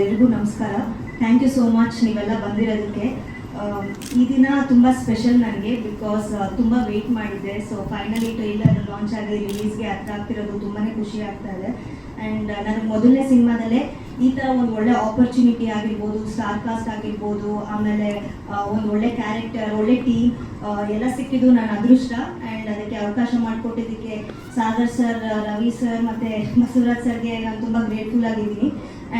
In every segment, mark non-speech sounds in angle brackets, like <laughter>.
ಎಲ್ರಿಗೂ ನಮಸ್ಕಾರ. Thank you so much ನೀವೆಲ್ಲ ಬಂದಿರೋದಕ್ಕೆ. ಈ ದಿನ ತುಂಬ ಸ್ಪೆಷಲ್ ನನಗೆ ಬಿಕಾಸ್ ತುಂಬ ವೆಯ್ಟ್ ಮಾಡಿದ್ದೆ. ಸೊ ಫೈನಲಿ ಟ್ರೈಲರ್ ಲಾಂಚ್ ಆಗಿ ರಿಲೀಸ್ಗೆ ಅರ್ಥ ಆಗ್ತಿರೋದು ತುಂಬಾ ಖುಷಿ ಆಗ್ತಾ ಇದೆ. ಆ್ಯಂಡ್ ನನಗೆ ಮೊದಲನೇ ಸಿನಿಮಾದಲ್ಲೇ ಈ ಥರ ಒಂದು ಒಳ್ಳೆ ಆಪರ್ಚುನಿಟಿ ಆಗಿರ್ಬೋದು ಸ್ಟಾರ್ ಕಾಸ್ಟ್ ಆಗಿರ್ಬೋದು, ಆಮೇಲೆ ಒಂದು ಒಳ್ಳೆ ಕ್ಯಾರೆಕ್ಟರ್ ಒಳ್ಳೆ ಟೀಮ್ ಎಲ್ಲ ಸಿಕ್ಕಿದ್ದು ನನ್ನ ಅದೃಷ್ಟ. ಆ್ಯಂಡ್ ಅದಕ್ಕೆ ಅವಕಾಶ ಮಾಡಿಕೊಟ್ಟಿದ್ದಕ್ಕೆ ಸಾಗರ್ ಸರ್ ರವಿ ಸರ್ ಮತ್ತು ಮಸೂರಾಜ್ <laughs> ಸರ್ಗೆ ನಾನು ತುಂಬ ಗ್ರೇಟ್ಫುಲ್ ಆಗಿದ್ದೀನಿ.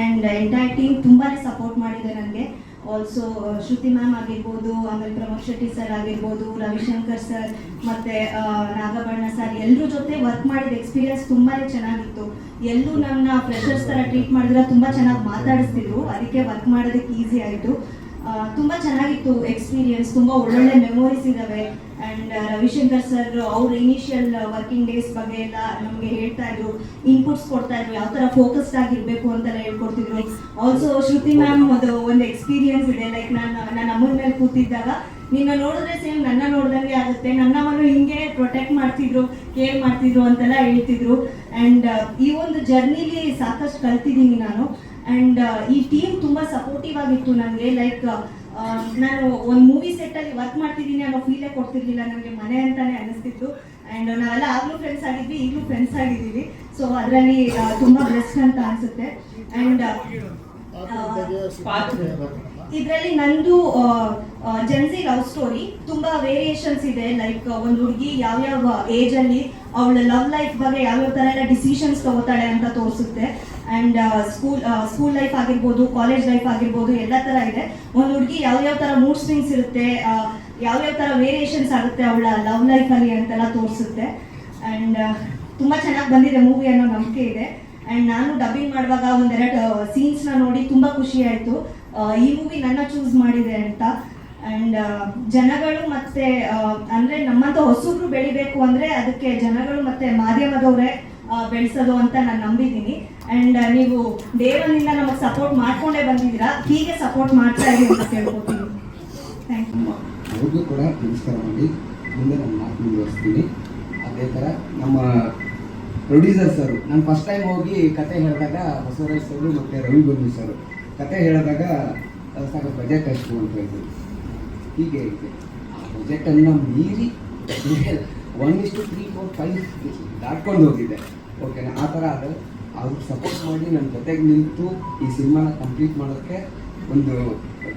ಆ್ಯಂಡ್ ಎಂಟೈರ್ ಟೀಮ್ ತುಂಬಾ ಸಪೋರ್ಟ್ ಮಾಡಿದೆ ನನಗೆ ಆಲ್ಸೋ ಶ್ರುತಿ ಮ್ಯಾಮ್ ಆಗಿರ್ಬೋದು, ಆಮೇಲೆ ಪ್ರಮೋದ್ ಶೆಟ್ಟಿ ಸರ್ ಆಗಿರ್ಬೋದು ರವಿಶಂಕರ್ ಸರ್ ಮತ್ತು ನಾಗಬಣ್ಣ ಸರ್ ಎಲ್ಲರ ಜೊತೆ ವರ್ಕ್ ಮಾಡಿದ ಎಕ್ಸ್ಪೀರಿಯನ್ಸ್ ತುಂಬಾ ಚೆನ್ನಾಗಿತ್ತು. ಎಲ್ಲೂ ನನ್ನ ಫ್ರೆಷರ್ಸ್ ಥರ ಟ್ರೀಟ್ ಮಾಡಿದ್ರೆ ತುಂಬ ಚೆನ್ನಾಗಿ ಮಾತಾಡಿಸ್ತಿದ್ರು. ಅದಕ್ಕೆ ವರ್ಕ್ ಮಾಡೋದಕ್ಕೆ ಈಸಿ ಆಯಿತು. ತುಂಬ ಚೆನ್ನಾಗಿತ್ತು ಎಕ್ಸ್ಪೀರಿಯನ್ಸ್ ತುಂಬಾ ಒಳ್ಳೊಳ್ಳೆ ಮೆಮೊರೀಸ್ ಇದಾವೆ. ಅಂಡ್ ರವಿಶಂಕರ್ ಸರ್ ಅವ್ರ ಇನಿಷಿಯಲ್ ವರ್ಕಿಂಗ್ ಡೇಸ್ ಬಗ್ಗೆ ಎಲ್ಲ ನಮಗೆ ಹೇಳ್ತಾ ಇದ್ರು ಇನ್ಪುಟ್ಸ್ ಕೊಡ್ತಾ ಇದ್ರು, ಯಾವ ತರ ಫೋಕಸ್ಡ್ ಆಗಿರ್ಬೇಕು ಅಂತೆಲ್ಲ ಹೇಳ್ಕೊಡ್ತಿದ್ರು. ಆಲ್ಸೋ ಶ್ರುತಿ ಮ್ಯಾಮ್ ಅದು ಒಂದು ಎಕ್ಸ್ಪೀರಿಯನ್ಸ್ ಇದೆ. ಲೈಕ್ ನಾನು ನನ್ನ ಅಮ್ಮನ ಮೇಲೆ ಕೂತಿದ್ದಾಗ, ನಿನ್ನ ನೋಡಿದ್ರೆ ಸೇಮ್ ನನ್ನ ನೋಡ್ದಂಗೆ ಆಗುತ್ತೆ. ನನ್ನ ಮನು ಹಿಂಗೆ ಪ್ರೊಟೆಕ್ಟ್ ಮಾಡ್ತಿದ್ರು ಕೇರ್ ಮಾಡ್ತಿದ್ರು ಅಂತೆಲ್ಲ ಹೇಳ್ತಿದ್ರು. ಅಂಡ್ ಈ ಒಂದು ಜರ್ನಿಲಿ ಸಾಕಷ್ಟು ಕಲ್ತಿದ್ದೀನಿ ನಾನು. ಆ್ಯಂಡ್ ಈ ಟೀಮ್ ತುಂಬಾ ಸಪೋರ್ಟಿವ್ ಆಗಿತ್ತು ನನಗೆ ಲೈಕ್ ನಾನು ಒಂದು ಮೂವಿ ಸೆಟ್ಟಲ್ಲಿ ವರ್ಕ್ ಮಾಡ್ತಿದ್ದೀನಿ ಅನ್ನೋ ಫೀಲೇ ಕೊಡ್ತಿರ್ಲಿಲ್ಲ ನನಗೆ, ಮನೆ ಅಂತಾನೆ ಅನಿಸ್ತಿತ್ತು. ಅಂಡ್ ನಾವೆಲ್ಲ ಆಗ್ಲೂ ಫ್ರೆಂಡ್ಸ್ ಆಗಿದ್ವಿ, ಈಗಲೂ ಫ್ರೆಂಡ್ಸ್ ಆಗಿದ್ದೀವಿ. ಸೊ ಅದರಲ್ಲಿ ತುಂಬಾ ಬೆಸ್ಟ್ ಅಂತ ಅನಿಸುತ್ತೆ. ಆ್ಯಂಡ್ ಇದರಲ್ಲಿ ನಂದು ಜನ್ಸಿ ಲವ್ ಸ್ಟೋರಿ ತುಂಬಾ ವೇರಿಯೇಷನ್ಸ್ ಇದೆ. ಲೈಕ್ ಒಂದು ಹುಡುಗಿ ಯಾವ್ಯಾವ ಏಜ್ ಅಲ್ಲಿ ಅವಳ ಲವ್ ಲೈಫ್ ಬಗ್ಗೆ ಯಾವ್ಯಾವ ತರ ಎಲ್ಲ ಡಿಸಿಷನ್ಸ್ ತಗೋತಾಳೆ ಅಂತ ತೋರಿಸುತ್ತೆ. ಅಂಡ್ ಸ್ಕೂಲ್ ಸ್ಕೂಲ್ ಲೈಫ್ ಆಗಿರ್ಬೋದು ಕಾಲೇಜ್ ಲೈಫ್ ಆಗಿರ್ಬೋದು, ಎಲ್ಲ ತರ ಇದೆ. ಒಂದು ಹುಡುಗಿ ಯಾವ್ಯಾವ ತರ ಮೂಡ್ ಸ್ವಿಂಗ್ಸ್ ಇರುತ್ತೆ ಯಾವ ಯಾವ್ಯಾವ ತರ ವೇರಿಯೇಷನ್ಸ್ ಆಗುತ್ತೆ ಅವಳ ಲವ್ ಲೈಫ್ ಅಲ್ಲಿ ಅಂತೆಲ್ಲ ತೋರಿಸುತ್ತೆ. ಆ್ಯಂಡ್ ತುಂಬಾ ಚೆನ್ನಾಗಿ ಬಂದಿದೆ ಮೂವಿ ಅನ್ನೋ ನಂಬಿಕೆ ಇದೆ. ಆ್ಯಂಡ್ ನಾನು ಡಬ್ಬಿಂಗ್ ಮಾಡುವಾಗ ಒಂದೆರಡು ಸೀನ್ಸ್ನ ನೋಡಿ ತುಂಬಾ ಖುಷಿ ಆಯ್ತು. ಈ ಮೂವಿ ನನ್ನ ಚೂಸ್ ಮಾಡಿದೆ ಅಂತ. ಆ್ಯಂಡ್ ಜನಗಳು ಮತ್ತೆ ಅಂದರೆ ನಮ್ಮಂತ ಹೊಸಬ್ರು ಬೆಳಿಬೇಕು ಅಂದ್ರೆ ಅದಕ್ಕೆ ಜನಗಳು ಮತ್ತೆ ಮಾಧ್ಯಮದವರೇ ಬೆಳೆಸೋದು ಅಂತ ನಾನು ನಂಬಿದ್ದೀನಿ. ಅಂಡ್ ನೀವು ದೇವನಿಂದ ನಮಗೆ ಸಪೋರ್ಟ್ ಮಾಡ್ಕೊಂಡೇ ಬಂದಿದ್ದೀರಾ? ಹೀಗೆ ಸಪೋರ್ಟ್ ಮಾಡ್ತಾ ಇರಿ ಅಂತ ಕೇಳ್ಕೊತೀನಿ. ಅವ್ರಿಗೂ ಕೂಡ ನಮಸ್ಕಾರ ಮಾಡಿ. ಮುಂದೆ ನಾನು ಮಾತು ಮುಂದುವರಿಸ್ತೀನಿ ಅದೇ ಥರ ನಮ್ಮ ಪ್ರೊಡ್ಯೂಸರ್ ಸರ್ ನಾನು ಫಸ್ಟ್ ಟೈಮ್ ಹೋಗಿ ಕತೆ ಹೇಳಿದಾಗ ಬಸವರಾಜ್ ಸರ್ ಮತ್ತು ರವಿ ಬಂಧು ಸರ್ ಕತೆ ಹೇಳಿದಾಗ ಸಾಕು ಬಜೆಟ್ ಅಷ್ಟು ಅಂತ ಹೇಳಿದ್ರು ಹೀಗೆ ಇದೆ ಆ ಬಜೆಟನ್ನು ಮೀರಿ ಒನ್ ಇಷ್ಟು ತ್ರೀ ಫೋರ್ ಫೈವ್ ದಾಟ್ಕೊಂಡು ಹೋಗಿದೆ. ಓಕೆನಾ? ಆ ಥರ ಆದರೆ ಅವ್ರು ಸಪೋರ್ಟ್ ಮಾಡಿ ನನ್ನ ಜೊತೆಗೆ ನಿಂತು ಈ ಸಿನಿಮಾನ ಕಂಪ್ಲೀಟ್ ಮಾಡೋಕ್ಕೆ ಒಂದು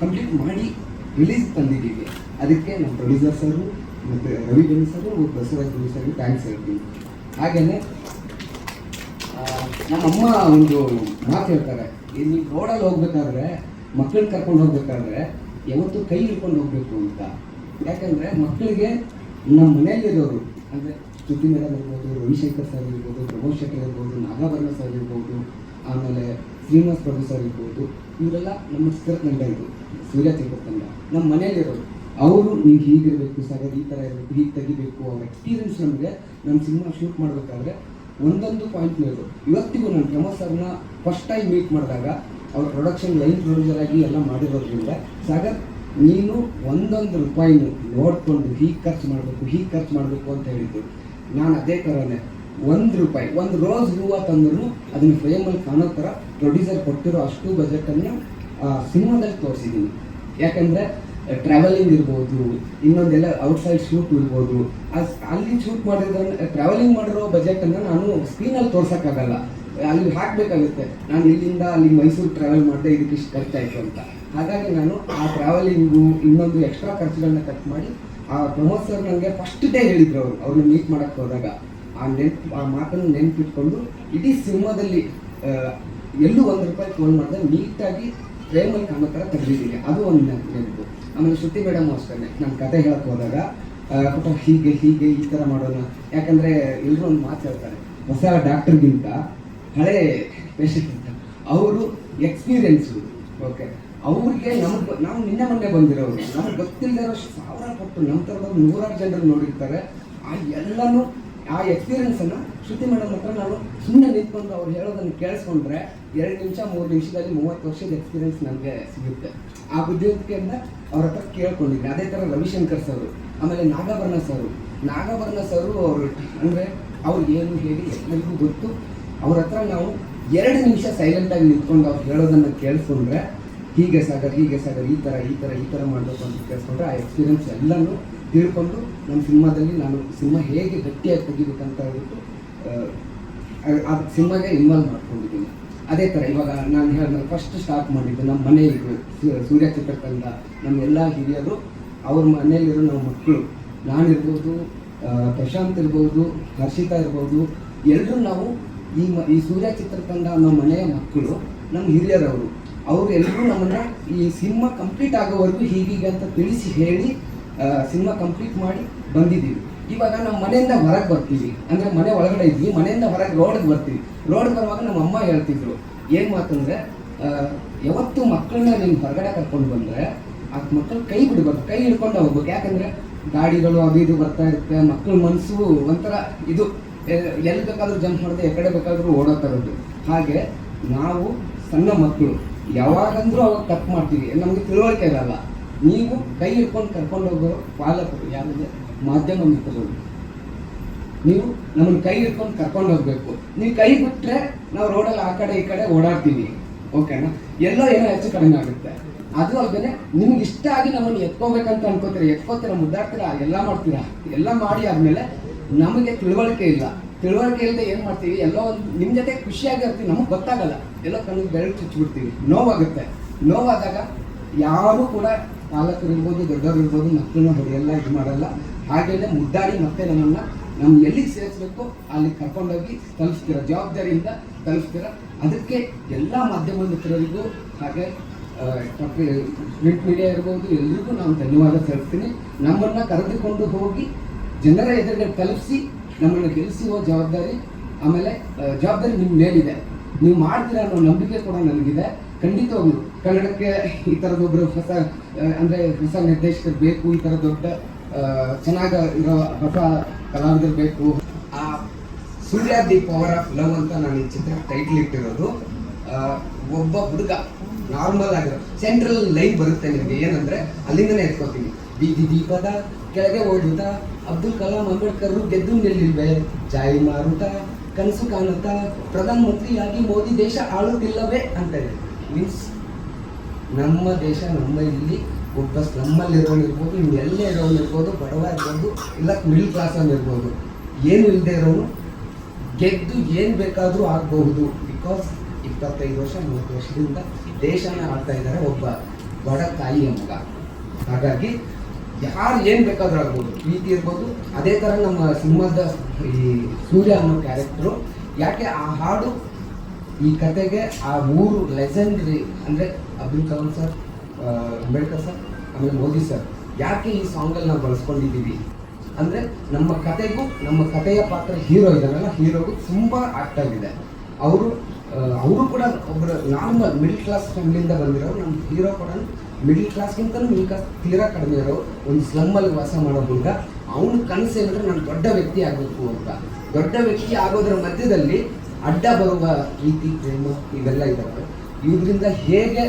ಕಂಪ್ಲೀಟ್ ಮಾಡಿ ರಿಲೀಸ್ ತಂದಿದ್ದೀವಿ ಅದಕ್ಕೆ ನಮ್ಮ ಪ್ರೊಡ್ಯೂಸರ್ ಸರು ಮತ್ತು ರವಿ ಬೆನ್ ಸರು ಬಸವರಾಜ್ ಬೆನ್ ಸರ್ಗೆ ಥ್ಯಾಂಕ್ಸ್ ಹೇಳ್ತೀನಿ. ಹಾಗೆಯೇ ನಮ್ಮಮ್ಮ ಒಂದು ಮಾತು ಹೇಳ್ತಾರೆ. ಇಲ್ಲಿ ರೋಡಲ್ಲಿ ಹೋಗ್ಬೇಕಾದ್ರೆ, ಮಕ್ಕಳನ್ನ ಕರ್ಕೊಂಡು ಹೋಗ್ಬೇಕಾದ್ರೆ ಯಾವತ್ತೂ ಕೈ ಹಿಡ್ಕೊಂಡು ಹೋಗ್ಬೇಕು ಅಂತ. ಯಾಕಂದರೆ ಮಕ್ಕಳಿಗೆ ನಮ್ಮ ಮನೆಯಲ್ಲಿರೋರು ಅಂದರೆ ಶ್ರುತಿ ಮೇಡಮ್ ಇರ್ಬೋದು ರವಿಶಂಕರ್ ಸರ್ ಇರ್ಬೋದು ಪ್ರಮೋದ್ ಶೆಟ್ಟಿ ಇರ್ಬೋದು ನಾಗಾಭರಣ ಸರ್ ಇರ್ಬೋದು ಆಮೇಲೆ ಶ್ರೀನಿವಾಸ್ ಪ್ರಭು ಸರ್ ಇರ್ಬೋದು, ಇವರೆಲ್ಲ ನಮ್ಮ ಚಿತ್ರತಂಡ ಇದು, ಸೂರ್ಯ ಚಿತ್ರ ತಂಡ ನಮ್ಮ ಮನೆಯಲ್ಲಿರೋರು, ಅವರು ನೀವು ಹೀಗಿರಬೇಕು ಸರ್, ಈ ಥರ ಇರಬೇಕು, ಹೀಗೆ ತೆಗಿಬೇಕು, ಅವ್ರ ಎಕ್ಸ್ಪೀರಿಯನ್ಸ್ ನಮಗೆ ನಮ್ಮ ಸಿನಿಮಾ ಶೂಟ್ ಮಾಡಬೇಕಾದ್ರೆ ಒಂದೊಂದು ಪಾಯಿಂಟ್ ಇರೋದು. ಇವತ್ತಿಗೂ ನಾನು ಪ್ರಮೋದ್ ಸರ್ನ ಫಸ್ಟ್ ಟೈಮ್ ಮೀಟ್ ಮಾಡಿದಾಗ, ಅವ್ರ ಪ್ರೊಡಕ್ಷನ್ ಲೈನ್ ಪ್ರೊಡ್ಯೂಸರ್ ಆಗಿ ಎಲ್ಲ ಮಾಡಿರೋದ್ರಿಂದ, ಸಾಗರ್, ನೀನು ಒಂದೊಂದು ರೂಪಾಯಿನೂ ನೋಡಿಕೊಂಡು ಹೀಗೆ ಖರ್ಚು ಮಾಡಬೇಕು, ಹೀಗೆ ಖರ್ಚು ಮಾಡಬೇಕು ಅಂತ ಹೇಳಿದ್ದು. ನಾನು ಅದೇ ಥರನೇ ಒಂದು ರೂಪಾಯಿ, ಒಂದು ರೋಸ್ ಹೂವು ತಂದ್ರು ಅದನ್ನ ಫ್ರೇಮಲ್ಲಿ ಕಾಣೋ ಥರ ಪ್ರೊಡ್ಯೂಸರ್ ಕೊಟ್ಟಿರೋ ಅಷ್ಟು ಬಜೆಟನ್ನು ಸಿನಿಮಾದಲ್ಲಿ ತೋರಿಸಿದ್ದೀನಿ ಯಾಕಂದರೆ ಟ್ರಾವೆಲಿಂಗ್ ಇರ್ಬೋದು, ಇನ್ನೊಂದೆಲ್ಲ ಔಟ್ಸೈಡ್ ಶೂಟ್ ಇರ್ಬೋದು ಅಲ್ಲಿ ಶೂಟ್ ಮಾಡಿದ್ರೆ ಟ್ರಾವೆಲಿಂಗ್ ಮಾಡಿರೋ ಬಜೆಟನ್ನು ನಾನು ಸ್ಕ್ರೀನಲ್ಲಿ ತೋರ್ಸೋಕ್ಕಾಗಲ್ಲ. ಅಲ್ಲಿ ಹಾಕಬೇಕಾಗುತ್ತೆ, ನಾನು ಇಲ್ಲಿಂದ ಅಲ್ಲಿ ಮೈಸೂರು ಟ್ರಾವೆಲ್ ಮಾಡಿದೆ, ಇದಕ್ಕೆ ಇಷ್ಟು ಖರ್ಚಾಯಿತು ಅಂತ. ಹಾಗಾಗಿ ನಾನು ಆ ಟ್ರಾವೆಲಿಂಗು ಇನ್ನೊಂದು ಎಕ್ಸ್ಟ್ರಾ ಖರ್ಚುಗಳನ್ನ ಕಟ್ ಮಾಡಿ ಆ ಪ್ರಮೋದ್ ಸರ್ ನನಗೆ ಫಸ್ಟ್ ಡೇ ಹೇಳಿದ್ರು ಅವರು. ಅವ್ರನ್ನ ಮೀಟ್ ಮಾಡೋಕ್ಕೆ ಹೋದಾಗ. ಆ ನೆನ್ಪು, ಆ ಮಾತನ್ನು ನೆನ್ಪಿಟ್ಕೊಂಡು ಇಡೀ ಸಿನಿಮಾದಲ್ಲಿ ಎಲ್ಲೂ ಒಂದು ರೂಪಾಯಿ ಫೋನ್ ಮಾಡಿದ್ರೆ ನೀಟಾಗಿ ಫ್ರೇಮಲ್ಲಿ ಕಾಣೋ ಥರ ತೆಗೆದಿದ್ದೀನಿ. ಅದು ಒಂದು ನೆನ್ಪು. ಆಮೇಲೆ ಶ್ರುತಿ ಮೇಡಮ್ ಅಷ್ಟೇ ನಾನು ಕತೆ ಹೇಳಕ್ಕೆ ಹೋದಾಗ ಹೀಗೆ ಹೀಗೆ ಈ ಥರ ಮಾಡೋಣ. ಯಾಕಂದರೆ ಎಲ್ಲರೂ ಒಂದು ಮಾತು ಹೇಳ್ತಾರೆ. ಹೊಸ ಡಾಕ್ಟರ್ಗಿಂತ ಹಳೆ ಪೇಷಂಟ್ ಅಂತ. ಅವರು ಎಕ್ಸ್ಪೀರಿಯನ್ಸು ಓಕೆ ಅವ್ರಿಗೆ ನಮಗೆ ನಾವು ನಿನ್ನೆ ಮೊನ್ನೆ ಬಂದಿರೋರು. ನಮ್ಗೆ ಗೊತ್ತಿಲ್ಲದೆ ಇರೋ ಸಾವಿರ ಪಟ್ಟು ನಮ್ಮ ನೂರಾರು ಜನರು ನೋಡಿರ್ತಾರೆ. ಆ ಎಲ್ಲನೂ, ಆ ಎಕ್ಸ್ಪೀರಿಯನ್ಸನ್ನು ಶ್ರುತಿ ಮೇಡಮ್ ಹತ್ರ ನಾನು ಸುಮ್ಮನೆ ನಿಂತ್ಕೊಂಡು ಅವ್ರು ಹೇಳೋದನ್ನು ಕೇಳಿಸ್ಕೊಂಡ್ರೆ ಎರಡು ನಿಮಿಷ, ಮೂರು ನಿಮಿಷದಲ್ಲಿ ಮೂವತ್ತು ವರ್ಷದ ಎಕ್ಸ್ಪೀರಿಯನ್ಸ್ ನನಗೆ ಸಿಗುತ್ತೆ. ಆ ಬುದ್ಧಿವಂತಿಕೆಯಿಂದ ಅವ್ರ ಹತ್ರ ಕೇಳ್ಕೊಂಡಿದ್ದೆ ಅದೇ ಥರ ರವಿಶಂಕರ್ ಸರು, ಆಮೇಲೆ ನಾಗಾಭರಣ ಸರು. ನಾಗಾಭರಣ ಸರು ಅವರು, ಅಂದರೆ ಅವ್ರು ಏನು ಹೇಳಿ ಎಲ್ಲರಿಗೂ ಗೊತ್ತು. ಅವ್ರ ಹತ್ರ ನಾವು ಎರಡು ನಿಮಿಷ ಸೈಲೆಂಟಾಗಿ ನಿಂತ್ಕೊಂಡು ಅವ್ರು ಹೇಳೋದನ್ನು ಕೇಳಿಸ್ಕೊಂಡ್ರೆ ಹೀಗೆ ಸಾಗರ್ ಹೀಗೆ ಸಾಗರ್, ಈ ಥರ ಈ ಥರ ಈ ಥರ ಮಾಡಬೇಕು ಅಂತ ಕೇಳಿಸ್ಕೊಂಡ್ರೆ ಆ ಎಕ್ಸ್ಪೀರಿಯನ್ಸ್ ಎಲ್ಲನೂ ತಿಳ್ಕೊಂಡು ನಮ್ಮ ಸಿನಿಮಾದಲ್ಲಿ ನಾನು ಸಿನಿಮಾ ಹೇಗೆ ಗಟ್ಟಿಯಾಗಿ ತೆಗಿಬೇಕಂತ ಹೇಳ್ಬಿಟ್ಟು, ಆ ಸಿನಿಮಾಗೆ ಇನ್ವಾಲ್ವ್ ಮಾಡ್ಕೊಂಡಿದ್ದೀನಿ. ಅದೇ ಥರ ಇವಾಗ ನಾನು ಹೇಳಿದ್ರೆ ಫಸ್ಟ್ ಸ್ಟಾರ್ಟ್ ಮಾಡಿದ್ದು ನಮ್ಮ ಮನೆ ಇದು ಸೂ- ಸೂರ್ಯ ಚಿತ್ರಕಂದ ನಮ್ಮ ಎಲ್ಲ ಹಿರಿಯರು, ಅವ್ರ ಮನೆಯಲ್ಲಿರೋ ನಮ್ಮ ಮಕ್ಕಳು ನಾನಿರ್ಬೋದು ಪ್ರಶಾಂತ್ ಇರ್ಬೋದು, ಹರ್ಷಿತಾ ಇರ್ಬೋದು ಎಲ್ಲರೂ ನಾವು ಈ ಈ ಸೂರ್ಯ ಚಿತ್ರತಂಡ ನಮ್ಮ ಮನೆಯ ಮಕ್ಕಳು, ನಮ್ಮ ಹಿರಿಯರವರು. ಅವರು ನಮ್ಮನ್ನು ಈ ಸಿನಿಮಾ ಕಂಪ್ಲೀಟ್ ಆಗೋವರೆಗೂ ಹೀಗೀಗೆ ಅಂತ ತಿಳಿಸಿ ಹೇಳಿ ಸಿನಿಮಾ ಕಂಪ್ಲೀಟ್ ಮಾಡಿ ಬಂದಿದ್ದೀವಿ. ಇವಾಗ ನಮ್ಮ ಮನೆಯಿಂದ ಹೊರಗೆ ಬರ್ತೀವಿ. ಅಂದರೆ ಮನೆ ಒಳಗಡೆ ಇದ್ವಿ. ಮನೆಯಿಂದ ಹೊರಗೆ ರೋಡ್ಗೆ ಬರ್ತೀವಿ. ರೋಡ್ ಬರುವಾಗ ನಮ್ಮ ಅಮ್ಮ ಹೇಳ್ತಿದ್ರು, ಏನು ಮಾತಂದ್ರೆ ಯಾವತ್ತು ಮಕ್ಕಳನ್ನ ನೀನು ಹೊರಗಡೆ ಕರ್ಕೊಂಡು ಬಂದರೆ ಆ ಮಕ್ಕಳು ಕೈ ಬಿಡಬಾರ್ದು ಕೈ ಹಿಡ್ಕೊಂಡು ಹೋಗ್ಬೇಕು. ಯಾಕಂದರೆ ಗಾಡಿಗಳು ಅದು ಇದು ಬರ್ತಾ ಇರುತ್ತೆ ಮಕ್ಕಳ ಮನಸ್ಸು ಒಂಥರ ಇದು ಎಲ್ಲಿ ಬೇಕಾದರೂ ಜಂಪ್ ಮಾಡಿದೆ, ಎಕಡೆ ಬೇಕಾದ್ರೂ ಓಡೋ ಥರದ್ದು. ಹಾಗೆ ನಾವು ಸಣ್ಣ ಮಕ್ಕಳು ಯಾವಾಗಂದ್ರೂ ಅವಾಗ ತಪ್ಪು ಮಾಡ್ತೀವಿ. ನಮಗೆ ತಿಳುವಳಿಕೆ ಇರಲ್ಲ ನೀವು ಕೈ ಹಿಡ್ಕೊಂಡು ಕರ್ಕೊಂಡು ಹೋಗೋರು ಪಾಲಕರು ಯಾರಿದೆ ಮಾಧ್ಯಮ ಮಿತ್ರರು. ನೀವು ನಮ್ಮನ್ನು ಕೈ ಹಿಡ್ಕೊಂಡು ಕರ್ಕೊಂಡು ಹೋಗ್ಬೇಕು. ನೀವು ಕೈ ಬಿಟ್ರೆ ನಾವು ರೋಡಲ್ಲಿ ಆ ಕಡೆ ಈ ಕಡೆ ಓಡಾಡ್ತೀವಿ. ಓಕೆನಾ ಎಲ್ಲೋ ಏನೋ ಹೆಚ್ಚು ಕಡಿಮೆ ಆಗುತ್ತೆ. ಅದು ಅಲ್ಲದೆ ನಿಮ್ಗೆ ಇಷ್ಟ ಆಗಿ ನಮ್ಮನ್ನು ಎತ್ಕೋಬೇಕಂತ ಅನ್ಕೋತೀರ? ಎತ್ಕೋತೀರ? ಮುದ್ದಾಡ್ತೀರಾ? ಎಲ್ಲ ಮಾಡ್ತೀರಾ? ಎಲ್ಲ ಮಾಡಿ ಆದಮೇಲೆ ನಮಗೆ ತಿಳುವಳಿಕೆ ಇಲ್ಲ. ತಿಳುವಳಿಕೆ ಇಲ್ಲದೆ ಏನು ಮಾಡ್ತೀವಿ? ಎಲ್ಲೋ ನಿಮ್ಮ ಜೊತೆ ಖುಷಿಯಾಗಿರ್ತೀವಿ, ನಮಗೆ ಗೊತ್ತಾಗಲ್ಲ. ಎಲ್ಲೋ ಕಣ್ಣಿಗೆ ಬೆರಳು ಚುಚ್ಚಿಬಿಡ್ತೀವಿ ನೋವಾಗುತ್ತೆ. ನೋವಾದಾಗ ಯಾರು ಕೂಡ ಪಾಲಕರು ಇರ್ಬೋದು, ದೊಡ್ಡವರು ಇರ್ಬೋದು, ಮಕ್ಕಳನ್ನ ಹೊಡೆಯಲ್ಲ, ಇದು ಮಾಡಲ್ಲ. ಹಾಗೆಲ್ಲ ಮುದ್ದಾಡಿ ಮತ್ತೆ ನಮ್ಮನ್ನ ನಮ್ಮ ಎಲ್ಲಿಗೆ ಸೇರಿಸ್ಬೇಕು? ಅಲ್ಲಿ ಕರ್ಕೊಂಡೋಗಿ ತಲುಪಿಸ್ತೀರ? ಜವಾಬ್ದಾರಿಯಿಂದ ತಲುಪಿಸ್ತೀರ? ಅದಕ್ಕೆ ಎಲ್ಲ ಮಾಧ್ಯಮ ಮಿತ್ರರಿಗೂ ಹಾಗೆ ಪ್ರಿಂಟ್ ಮೀಡಿಯಾ ಇರ್ಬೋದು, ಎಲ್ರಿಗೂ ನಾನು ಧನ್ಯವಾದ ಸಲ್ಲಿಸ್ತೀನಿ. ನಮ್ಮನ್ನ ಕರೆದುಕೊಂಡು ಹೋಗಿ ಜನರ ಎದುರುಗಡೆ ತಲುಪಿಸಿ ನಮ್ಮನ್ನು ಗೆಲ್ಲಿಸುವ ಜವಾಬ್ದಾರಿ, ಆಮೇಲೆ ಜವಾಬ್ದಾರಿ ನಿಮ್ಮ ಮೇಲಿದೆ. ನೀವು ಮಾಡ್ತೀರಾ ಅನ್ನೋ ನಂಬಿಕೆ ಕೂಡ ನನಗಿದೆ. ಖಂಡಿತವಾಗ್ಲು ಕನ್ನಡಕ್ಕೆ ಈ ಥರದೊಬ್ಬರು ಹೊಸ ಅಂದರೆ ಹೊಸ ನಿರ್ದೇಶಕರು ಬೇಕು, ಈ ಥರ ದೊಡ್ಡ ಚೆನ್ನಾಗಿ ಇರೋ ಹೊಸ ಕಲಾವಿದರು ಬೇಕು. ಆ Sullia the power of love ಅಂತ ನಾನು ಈ ಚಿತ್ರ ಟೈಟ್ಲ್ ಇಟ್ಟಿರೋದು. ಒಬ್ಬ ಹುಡುಗ ನಾರ್ಮಲ್ ಆಗಿರೋ ಸೆಂಟ್ರಲ್ ಲೈನ್ ಬರುತ್ತೆ ನಿಮಗೆ. ಏನಂದರೆ ಅಲ್ಲಿಂದನೇ ಎತ್ಕೋತೀನಿ ಬೀದಿ ದೀಪದ ಕೆಳಗೆ ಓದುತ್ತ ಅಬ್ದುಲ್ ಕಲಾಂ ಅಂಬೇಡ್ಕರ್ ಗೆದ್ದು ನಿಲ್ಲಿಲ್ವೇ? ಜಾಯಿ ಮಾರುತ, ಕನಸು ಕಾಣುತ್ತಾ ಪ್ರಧಾನ ಮಂತ್ರಿಯಾಗಿ ಮೋದಿ ದೇಶ ಆಳುತ್ತಿಲ್ಲವೇ ಅಂತ ಮೀನ್ಸ್, ನಮ್ಮ ದೇಶ ನಮ್ಮ ಇಲ್ಲಿ, ಒಬ್ಬ ನಮ್ಮಲ್ಲಿರೋನಿರ್ಬೋದು ಇನ್ನು ಎಲ್ಲೇ ಇರೋನು ಇರ್ಬೋದು, ಬಡವ ಇರ್ಬೋದು, ಇಲ್ಲ ಮಿಡ್ಲ್ ಕ್ಲಾಸ್ ಇರ್ಬೋದು. ಏನು ಇಲ್ಲದೆ ಇರೋನು ಗೆದ್ದು ಏನು ಬೇಕಾದರೂ ಆಗಬಹುದು. ಬಿಕಾಸ್ ಇಪ್ಪತ್ತೈದು ವರ್ಷ, ಮೂವತ್ತು ವರ್ಷದಿಂದ ದೇಶನ ಆಡ್ತಾ ಇದ್ದಾರೆ ಒಬ್ಬ ಬಡ ತಾಯಿಯ ಮಗ ಹಾಗಾಗಿ ಯಾರು ಏನು ಬೇಕಾದ್ರೂ ಆಗ್ಬೋದು. ಪ್ರೀತಿ ಇರ್ಬೋದು. ಅದೇ ಥರ ನಮ್ಮ ಸಿನಿಮಾದ ಈ ಸೂರ್ಯ ಅನ್ನೋ ಕ್ಯಾರೆಕ್ಟ್ರು ಯಾಕೆ ಆ ಹಾಡು ಈ ಕತೆಗೆ ಆ ಮೂರು ಲೆಜೆಂಡ್ರಿ ಅಂದರೆ ಅಬ್ದುಲ್ ಕಲಾಂ ಸರ್ ಅಂಬೇಡ್ಕರ್ ಸರ್ ಆಮೇಲೆ ಮೋದಿ ಸರ್ ಯಾಕೆ ಈ ಸಾಂಗಲ್ಲಿ ನಾವು ಬಳಸ್ಕೊಂಡಿದ್ದೀವಿ? ಅಂದರೆ ನಮ್ಮ ಕತೆಗೂ ನಮ್ಮ ಕತೆಯ ಪಾತ್ರ ಹೀರೋ ಇದ್ದಾರಲ್ಲ ಹೀರೋಗೂ ತುಂಬ ಆಕ್ಟ್ ಆಗಿದೆ. ಅವರು ಅವರು ಕೂಡ ಒಬ್ಬರು ನಾರ್ಮಲ್ ಮಿಡ್ಲ್ ಕ್ಲಾಸ್ ಫ್ಯಾಮಿಲಿಯಿಂದ ಬಂದಿರೋರು ನಮ್ಮ ಹೀರೋ ಕೂಡ ಮಿಡ್ಲ್ ಕ್ಲಾಸ್ಗಿಂತಲೂ ಮಿಡಿಲ್ ಕ್ಲಾಸ್ ತೀರಾ ಕಡಿಮೆ ಇರೋ ಒಂದು ಸ್ಲಮ್ಮಲ್ಲಿ ವಾಸ ಮಾಡೋ ಹುಡುಗ, ಅವನ ಕನಸು ಏನಂದ್ರೆ ನಾನು ದೊಡ್ಡ ವ್ಯಕ್ತಿ ಆಗಬೇಕು ಅಂತ. ದೊಡ್ಡ ವ್ಯಕ್ತಿ ಆಗೋದ್ರ ಮಧ್ಯದಲ್ಲಿ ಅಡ್ಡ ಬರುವ ಪ್ರೀತಿ ಪ್ರೇಮ ಇವೆಲ್ಲ ಇದ್ದಾವೆ ಇದರಿಂದ ಹೇಗೆ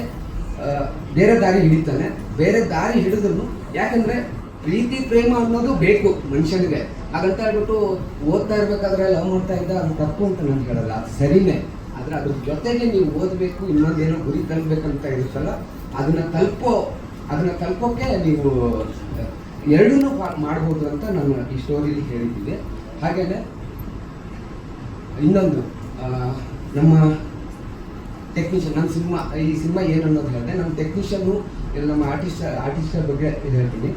ಬೇರೆ ದಾರಿ ಹಿಡಿತಾನೆ? ಬೇರೆ ದಾರಿ ಹಿಡಿದ್ರು ಯಾಕಂದ್ರೆ ಪ್ರೀತಿ, ಪ್ರೇಮ ಅನ್ನೋದು ಬೇಕು ಮನುಷ್ಯನಿಗೆ. ಹಾಗಂತ ಹೇಳ್ಬಿಟ್ಟು ಓದ್ತಾ ಇರ್ಬೇಕಾದ್ರೆ ಲವ್ ಮಾಡ್ತಾ ಇದ್ದ ಅದು ತಪ್ಪು ಅಂತ ನಾನು ಹೇಳಲ್ಲ. ಅದು ಸರಿನೇ. ಆದರೆ ಅದ್ರ ಜೊತೆಗೆ ನೀವು ಓದಬೇಕು, ಇನ್ನೊಂದೇನೋ ಗುರಿ ತಲುಪಬೇಕಂತ ಇರುತ್ತಲ್ಲ ಅದನ್ನ ತಲುಪೋ, ಅದನ್ನ ತಲುಪೋಕೆ ನೀವು ಎರಡೂ ಮಾಡ್ಬೋದು ಅಂತ ನಾನು ಈ ಸ್ಟೋರಿಲಿ ಹೇಳಿದ್ದೀವಿ ಹಾಗೇನೆ, ಇನ್ನೊಂದು ನಮ್ಮ ಟೆಕ್ನಿಷಿಯನ್ ನಮ್ಮ ಸಿನಿಮಾ, ಈ ಸಿನಿಮಾ ಏನು ಅನ್ನೋದು ಹೇಳಿದೆ ನಮ್ಮ ಟೆಕ್ನಿಷಿಯನ್ನು ನಮ್ಮ ಆರ್ಟಿಸ್ಟ್ ಆರ್ಟಿಸ್ಟರ್ ಬಗ್ಗೆ ಇದು ಹೇಳ್ತೀನಿ.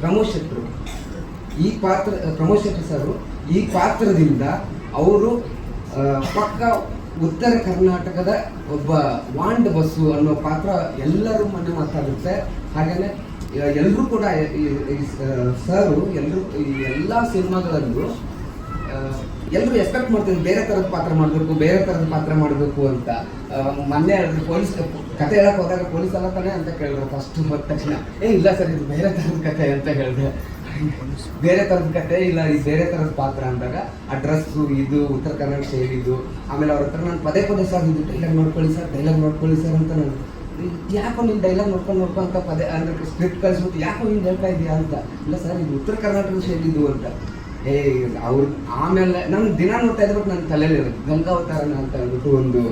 ಪ್ರಮೋದ್ ಶೆಟ್ರು ಈ ಪಾತ್ರ, ಪ್ರಮೋದ್ ಶೆಟ್ರು ಸರ್, ಈ ಪಾತ್ರದಿಂದ ಅವರು ಪಕ್ಕ ಉತ್ತರ ಕರ್ನಾಟಕದ ಒಬ್ಬ ವಾಂಡ್ ಬಸ್ಸು ಅನ್ನೋ ಪಾತ್ರ ಎಲ್ಲರೂ ಮನೆ ಮಾತಾಡುತ್ತೆ ಹಾಗೇನೆ ಎಲ್ಲರೂ ಕೂಡ ಸರು ಎಲ್ಲರೂ ಈ ಎಲ್ಲ ಸಿನಿಮಾಗಳಲ್ಲೂ ಎಲ್ಲರೂ ಎಕ್ಸ್ಪೆಕ್ಟ್ ಮಾಡ್ತೀನಿ ಬೇರೆ ಥರದ ಪಾತ್ರ ಮಾಡಬೇಕು, ಬೇರೆ ಥರದ ಪಾತ್ರ ಮಾಡಬೇಕು ಅಂತ. ಮೊನ್ನೆ ಹೇಳಿದ್ರು ಪೊಲೀಸ್, ಕತೆ ಹೇಳಕ್ಕೆ ಹೋದಾಗ ಪೊಲೀಸ್ ಅಲ್ಲ ತಾನೆ ಅಂತ ಕೇಳಿದ್ರು ಫಸ್ಟ್ ಹೋದ ತಕ್ಷಣ ಏ, ಇಲ್ಲ ಸರ್, ಇದು ಬೇರೆ ಥರದ ಕತೆ ಅಂತ ಹೇಳಿದೆ. ಬೇರೆ ಥರದ ಕತೆ ಇಲ್ಲ ಇದು ಬೇರೆ ಥರದ ಪಾತ್ರ ಅಂದಾಗ ಆ ಡ್ರೆಸ್ಸು ಇದು, ಉತ್ತರ ಕನ್ನಡ ಶೈಲಿದು ಆಮೇಲೆ ಅವ್ರ ಹತ್ರ ನಾನು ಪದೇ ಪದೇ ಸರ್, ಇದು ಡೈಲಾಗ್ ನೋಡ್ಕೊಳ್ಳಿ ಸರ್ ಡೈಲಾಗ್ ನೋಡ್ಕೊಳ್ಳಿ ಸರ್ ಅಂತ ನಾನು ಯಾಕೋ ನೀನು ಡೈಲಾಗ್ ನೋಡ್ಕೊಂಡು ನೋಡ್ಕೊಂತ ಪದೇ, ಅಂದ್ರೆ ಸ್ಕ್ರಿಪ್ಟ್ ಕಳಿಸ್ಬಿಟ್ಟು ಯಾಕೋ ನೀನು ಹೇಳ್ತಾ ಇದೆಯಾ ಅಂತ. ಇಲ್ಲ ಸರ್, ಇದು ಉತ್ತರ ಕರ್ನಾಟಕದ ಶೈಲಿದು ಅಂತ. ಏ ಅವ್ರು ಆಮೇಲೆ, ನಾನು ದಿನ ನೋಡ್ತಾ ಇದ್ರು ನನ್ನ ತಲೆಯಲ್ಲಿ ಗಂಗಾವತಾರನ ಅಂತ ಅಂದ್ಬಿಟ್ಟು ಒಂದು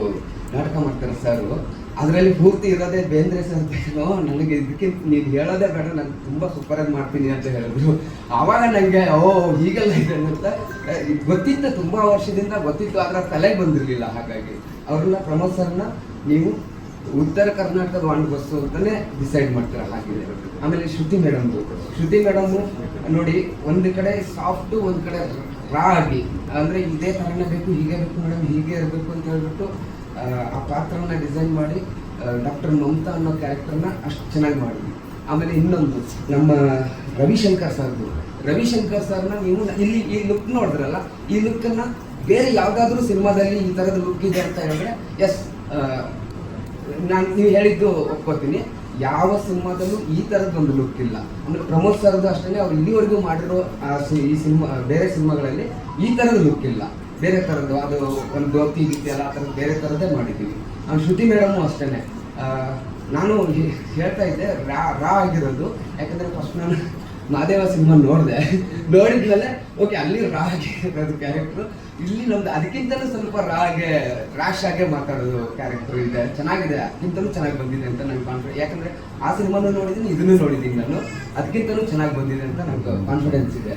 ನಾಟಕ ಮಾಡ್ತಾರೆ ಸರ್ ಅದರಲ್ಲಿ ಪೂರ್ತಿ ಇರೋದೇ ಬೇಂದ್ರೆ ಸರ್ ಏನೋ ನನಗೆ ಇದಕ್ಕೆ ನೀವು ಹೇಳೋದೇ ಬೇಡ ನಾನು ತುಂಬ ಸೂಪರಾಗಿ ಮಾಡ್ತೀನಿ ಅಂತ ಹೇಳಿದ್ರು. ಆವಾಗ ನನಗೆ ಓ, ಹೀಗೆಲ್ಲ ಇದೆ ಅಂತ ಗೊತ್ತಿತ್ತು ತುಂಬ ವರ್ಷದಿಂದ ಗೊತ್ತಿತ್ತು, ಆದರೆ ತಲೆಗೆ ಬಂದಿರಲಿಲ್ಲ ಹಾಗಾಗಿ. ಅವ್ರನ್ನ, ಪ್ರಮೋದ್ ಸರ್ನ ನೀವು ಉತ್ತರ ಕರ್ನಾಟಕದ ವಾಣಿ ಬಸ್ಸು ಅಂತಲೇ ಡಿಸೈಡ್ ಮಾಡ್ತಾರೆ ಹಾಗಿದೆ. ಆಮೇಲೆ ಶ್ರುತಿ ಮೇಡಮ್ದು ಶ್ರುತಿ ಮೇಡಮ್ ನೋಡಿ, ಒಂದು ಕಡೆ ಸಾಫ್ಟು ಒಂದು ಕಡೆ ರಾ ಆಗಿ. ಅಂದರೆ ಇದೇ ಥರನೇ ಬೇಕು, ಹೀಗೆ ಬೇಕು ಮೇಡಮ್ ಹೀಗೆ ಇರಬೇಕು ಅಂತ ಹೇಳ್ಬಿಟ್ಟು ಆ, ಪಾತ್ರವನ್ನು ಡಿಸೈನ್ ಮಾಡಿ ಡಾಕ್ಟರ್ ಮಮತಾ ಅನ್ನೋ ಕ್ಯಾರೆಕ್ಟರ್ನ ಅಷ್ಟು ಚೆನ್ನಾಗಿ ಮಾಡಿದ್ವಿ. ಆಮೇಲೆ ಇನ್ನೊಂದು ನಮ್ಮ ರವಿಶಂಕರ್ ಸರ್ದು. ರವಿಶಂಕರ್ ಸರ್ನ ನೀವು ಇಲ್ಲಿ ಈ ಲುಕ್ ನೋಡಿದ್ರಲ್ಲ ಈ ಲುಕ್ಕನ್ನು ಬೇರೆ ಯಾವುದಾದ್ರೂ ಸಿನಿಮಾದಲ್ಲಿ ಈ ಥರದ ಲುಕ್ ಇದೆ ಅಂತ ಹೇಳಿದ್ರೆ ಎಸ್ ನಾನು ನೀವು ಹೇಳಿದ್ದು ಒಪ್ಕೋತೀನಿ. ಯಾವ ಸಿನಿಮಾದಲ್ಲೂ ಈ ಥರದ ಒಂದು ಲುಕ್ ಇಲ್ಲ. ಅಂದ್ರೆ ಪ್ರಮೋದ್ ಸರ್ದು ಅಷ್ಟೇ ಅವ್ರು ಇಲ್ಲಿವರೆಗೂ ಮಾಡಿರೋ ಈ ಸಿನಿಮಾ ಬೇರೆ ಸಿನಿಮಾಗಳಲ್ಲಿ ಈ ಥರದ ಲುಕ್ ಇಲ್ಲ. ಬೇರೆ ಥರದ್ದು ಅದು ಒಂದು ಧೋತಿ ಗೀತಿ ಎಲ್ಲ ಆ ಥರದ್ದು ಬೇರೆ ಥರದ್ದೇ ಮಾಡಿದ್ದೀವಿ. ಆಮೇಲೆ ಶ್ರುತಿ ಮೇಡಮು ಅಷ್ಟೇ ನಾನು ಹೇಳ್ತಾ ಇದ್ದೆ, ರಾ ರಾ ಆಗಿರೋದು. ಯಾಕಂದರೆ ಫಸ್ಟ್ ನಾನು ಮಹಾದೇವ ಸಿನಿಮಾ ನೋಡಿದೆ. ನೋಡಿದ್ಮೇಲೆ ಓಕೆ ಅಲ್ಲಿ ರಾ ಆಗಿರೋದು ಕ್ಯಾರೆಕ್ಟ್ರು ಇಲ್ಲಿ ನಮ್ದು, ಅದಕ್ಕಿಂತಲೂ ಸ್ವಲ್ಪ ರಾಗೆ ರ್ಯಾಶ್ ಆಗೇ ಮಾತಾಡೋದು ಕ್ಯಾರೆಕ್ಟರ್ ಇದೆ. ಚೆನ್ನಾಗಿದೆ, ಅದಕ್ಕಿಂತಲೂ ಚೆನ್ನಾಗಿ ಬಂದಿದೆ ಅಂತ ನನ್ಗೆ ಕಾನ್ಫಿಡೆನ್ಸ್ ಯಾಕಂದ್ರೆ ಆ ಸಿನಿಮಾನು ನೋಡಿದ್ದೀನಿ, ಇದನ್ನು ನೋಡಿದ್ದೀನಿ ನಾನು. ಅದಕ್ಕಿಂತಲೂ ಚೆನ್ನಾಗಿ ಬಂದಿದೆ ಅಂತ ನನಗೆ ಕಾನ್ಫಿಡೆನ್ಸ್ ಇದೆ.